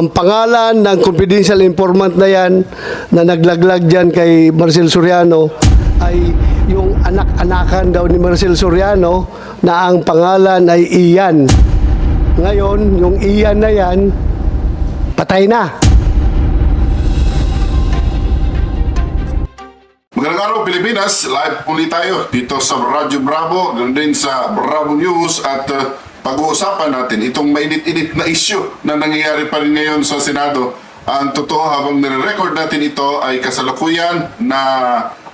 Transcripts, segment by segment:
ang pangalan ng confidential informant na yan na naglaglag dyan kay Marcel Soriano ay yung anak-anakan daw ni Marcel Soriano na ang pangalan ay Ian. Ngayon, yung Ian na yan, patay na. Magandang araw Pilipinas, live ulit tayo dito sa Radyo Bravo, ganoon din sa Bravo News at uh, pag-uusapan natin itong mainit-init na issue na nangyayari pa rin ngayon sa Senado. Ang totoo habang nire-record natin ito ay kasalukuyan na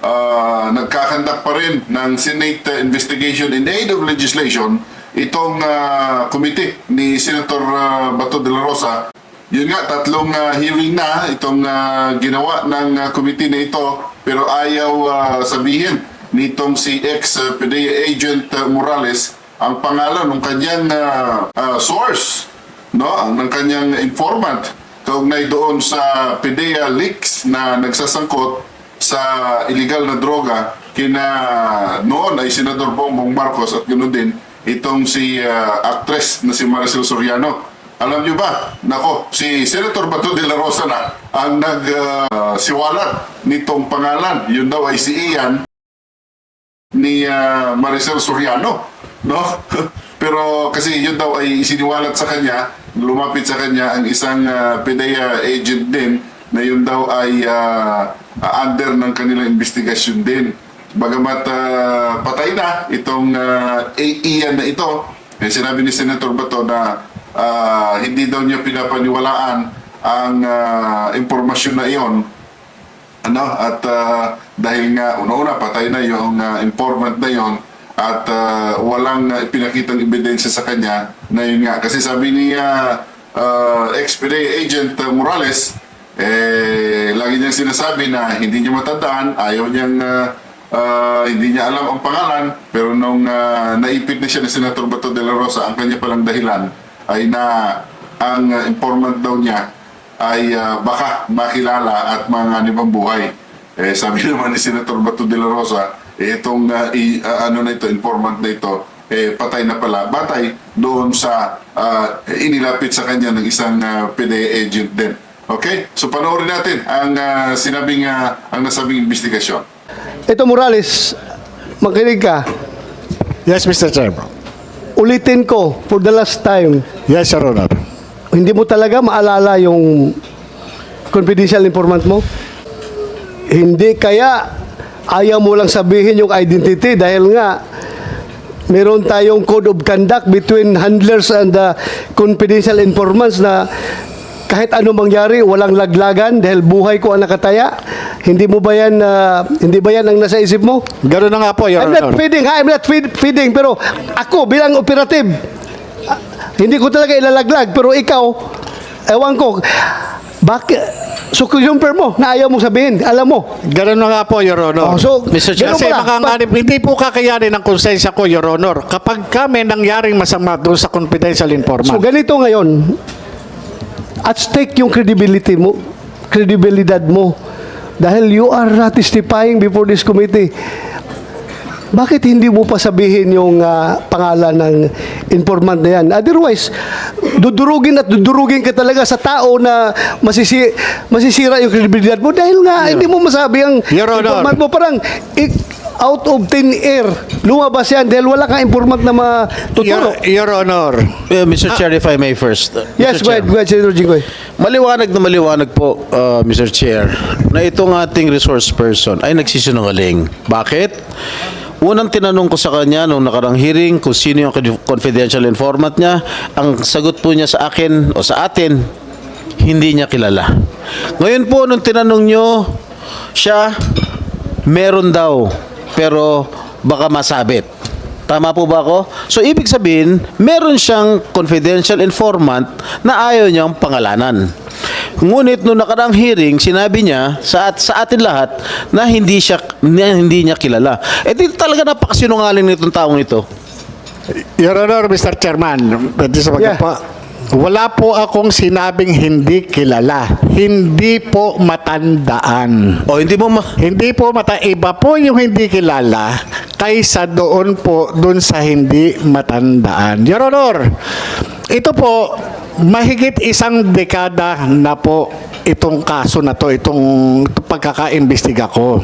uh, nagkakandak pa rin ng Senate uh, Investigation in Aid of Legislation itong uh, committee ni Senator uh, Bato de la Rosa yun nga, tatlong ah, hearing na itong ah, ginawa ng ah, committee na ito pero ayaw ah, sabihin nitong si ex-PDEA agent ah, Morales ang pangalan ng kanyang ah, ah, source, no? ng kanyang informant kaugnay doon sa PDEA leaks na nagsasangkot sa illegal na droga kina noon ay Senador Bongbong Marcos at ganoon din itong si ah, actress na si Maricel Soriano. Alam niyo ba, nako, si Senator Bato de la Rosa na ang nag-siwalat nitong pangalan. Yun daw ay si Ian ni ah, Maricel Soriano, no? Pero kasi yun daw ay isiniwalat sa kanya, lumapit sa kanya ang isang ah, PDEA agent din na yun daw ay ah, under ng kanilang investigasyon din. Bagamat ah, patay na itong ah, A- Ian na ito, eh, sinabi ni Senator Bato na ah, hindi daw niya pinapaniwalaan ang ah, impormasyon na iyon ano at ah, dahil nga una-una patay na yung ah, informant na yon at ah, walang uh, pinakitang ebidensya sa kanya na yun nga kasi sabi ni uh, ex-PDA agent ah, Morales eh lagi niyang sinasabi na hindi niya matandaan ayaw niyang ah, ah, hindi niya alam ang pangalan pero nung ah, naipit na siya ni Senator Bato de la Rosa ang kanya palang dahilan ay na ang informant daw niya ay ah, baka makilala at mga anibang buhay. Eh, sabi naman ni Senator Bato de la Rosa, itong ah, i- ah, ano na ito, informant na ito, eh, patay na pala. Batay doon sa ah, inilapit sa kanya ng isang ah, PDA agent din. Okay? So panoorin natin ang ah, sinabing, ah, ang nasabing investigasyon. Ito Morales, makinig ka. Yes, Mr. Chairman. Ulitin ko for the last time. Yes, Your Honor. Hindi mo talaga maalala yung confidential informant mo? Hindi kaya ayaw mo lang sabihin yung identity dahil nga meron tayong code of conduct between handlers and the confidential informants na kahit ano mangyari, walang laglagan dahil buhay ko ang nakataya. Hindi mo ba yan, ah, hindi ba yan ang nasa isip mo? Ganoon na nga po, Your I'm not Honor. feeding, ha? I'm not feed, feeding, pero ako bilang operative, ah, hindi ko talaga ilalaglag, pero ikaw, ewan ko, bakit, so confirm mo na ayaw mo sabihin, alam mo. Ganoon na nga po, Your Honor. Oh, so, Mr. Ganun kasi makanganib, hindi po kakayanin ng konsensya ko, Your Honor. Kapag kami nangyaring masama doon sa confidential So informant. ganito ngayon, at stake yung credibility mo, kredibilidad mo. Dahil you are not testifying before this committee. Bakit hindi mo pa sabihin yung ah, pangalan ng informant na yan? Otherwise, dudurugin at dudurugin ka talaga sa tao na masisi, masisira yung kredibilidad mo dahil nga hindi mo masabi ang Your Honor. informant mo. Parang out of thin air. Lumabas yan dahil wala kang informant na matuturo. Your, Your Honor. Uh, Mr. Chair, if I may first. Uh, Yes, go ahead, go ahead, Senator Jinggoy. Maliwanag na maliwanag po, uh, Mr. Chair, na itong ating resource person ay nagsisinungaling. Bakit? Unang tinanong ko sa kanya nung nakarang hearing kung sino yung confidential informant niya, ang sagot po niya sa akin o sa atin, hindi niya kilala. Ngayon po, nung tinanong nyo siya, meron daw, pero baka masabit. Tama po ba ako? So, ibig sabihin, meron siyang confidential informant na ayaw niyang pangalanan. Ngunit nung nakaraang hearing, sinabi niya sa, at, sa atin lahat na hindi siya na hindi niya kilala. Eh di talaga napakasinungaling nitong taong ito. Your Honor, Mr. Chairman. Pwede sa Yeah. pa. Wala po akong sinabing hindi kilala. Hindi po matandaan. O hindi mo ma- Hindi po mata iba po yung hindi kilala kaysa doon po doon sa hindi matandaan. Your Honor, ito po mahigit isang dekada na po itong kaso na to, itong pagkakaimbestiga ko.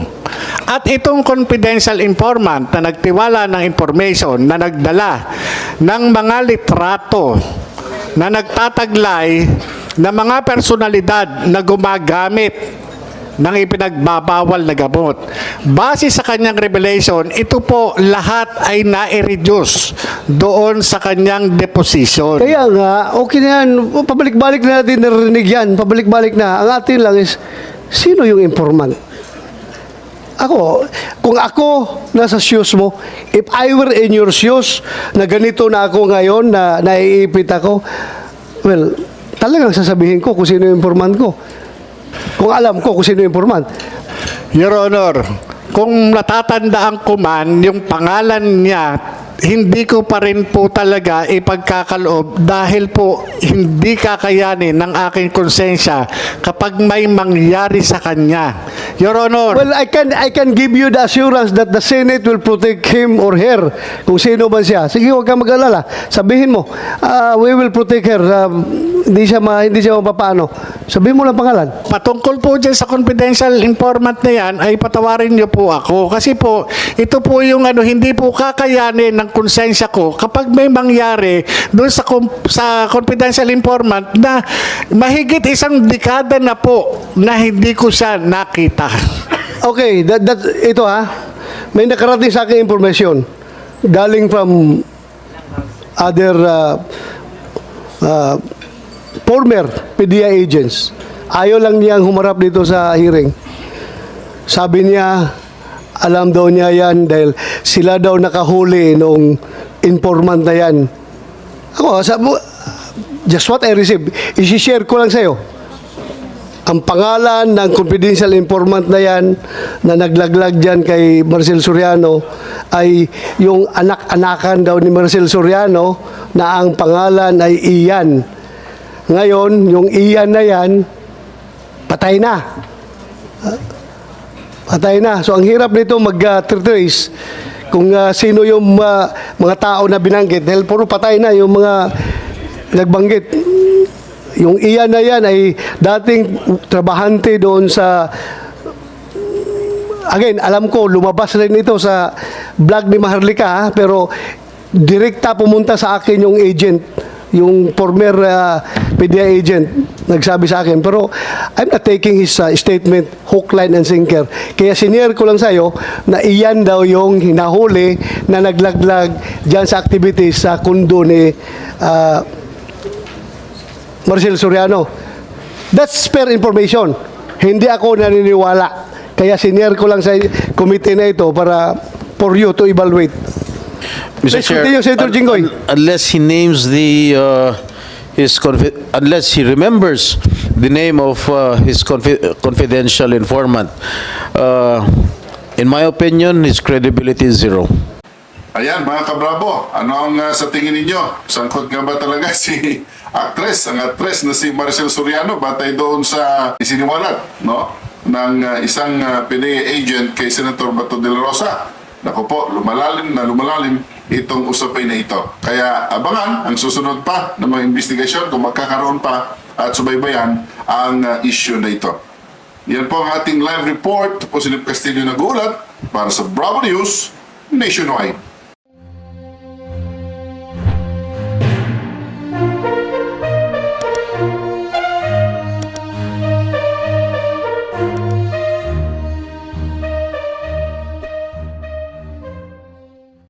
At itong confidential informant na nagtiwala ng information na nagdala ng mga litrato na nagtataglay na mga personalidad na gumagamit ng ipinagbabawal na gamot. Base sa kanyang revelation, ito po lahat ay na-reduce doon sa kanyang deposition. Kaya nga, okay na yan. Pabalik-balik na natin narinig yan. Pabalik-balik na. Ang atin lang is, sino yung informant? Ako, kung ako nasa shoes mo, if I were in your shoes, na ganito na ako ngayon, na naiipit ako, well, talagang sasabihin ko kung sino yung informant ko. Kung alam ko kung sino yung informant. Your Honor, kung natatandaan ko man, yung pangalan niya, hindi ko pa rin po talaga ipagkakaloob dahil po hindi kakayanin ng aking konsensya kapag may mangyari sa kanya. Your Honor, Well, I can I can give you the assurance that the Senate will protect him or her kung sino man siya. Sige, huwag kang mag-alala. Sabihin mo, ah, we will protect her. Um, hindi siya ma, hindi siya mapapaano. Sabihin mo lang pangalan. Patungkol po dyan sa confidential informant na yan, ay patawarin niyo po ako. Kasi po, ito po yung ano, hindi po kakayanin ng konsensya ko kapag may mangyari doon sa, sa confidential informant na mahigit isang dekada na po na hindi ko siya nakita. Okay, that, that, ito ha. May nakarating sa akin information galing from other uh, uh, former PDA agents. Ayaw lang niyang humarap dito sa hearing. Sabi niya, alam daw niya yan dahil sila daw nakahuli nung informant na yan. Ako, sabi, just what I received, isi-share ko lang sa'yo ang pangalan ng confidential informant na yan na naglaglag dyan kay Marcel Soriano ay yung anak-anakan daw ni Marcel Soriano na ang pangalan ay Ian. Ngayon, yung Ian na yan, patay na. Patay na. So, ang hirap nito mag-trace kung ah, sino yung ah, mga tao na binanggit. Dahil puro patay na yung mga nagbanggit. Yung iyan na yan ay dating trabahante doon sa Again, alam ko lumabas rin ito sa vlog ni Maharlika ha, pero direkta pumunta sa akin yung agent, yung former uh, PDA agent nagsabi sa akin. Pero I'm not taking his uh, statement hook, line, and sinker. Kaya senior ko lang sa'yo na iyan daw yung hinahuli na naglaglag dyan sa activities sa kundo ni uh, Marcel Soriano. That's fair information. Hindi ako naniniwala. Kaya senior ko lang sa committee na ito para for you to evaluate. Mr. Please continue, Senator un- Jinggoy. un- Unless he names the, uh, his, confi- unless he remembers the name of uh, his confi- confidential informant, uh, in my opinion, his credibility is zero. Ayan, mga kabrabo, ano ang uh, sa tingin ninyo? Sangkot nga ba talaga si actress, ang actress na si Maricel Soriano, batay doon sa isiniwalat, no? ng uh, isang uh, PDA agent kay Senator Bato de la Rosa. Naku po, lumalalim na lumalalim itong usapin na ito. Kaya abangan ang susunod pa ng mga investigasyon kung magkakaroon pa at subaybayan ang uh, issue na ito. Yan po ang ating live report. Po si Nip Castillo nag-uulat para sa Bravo News Nationwide.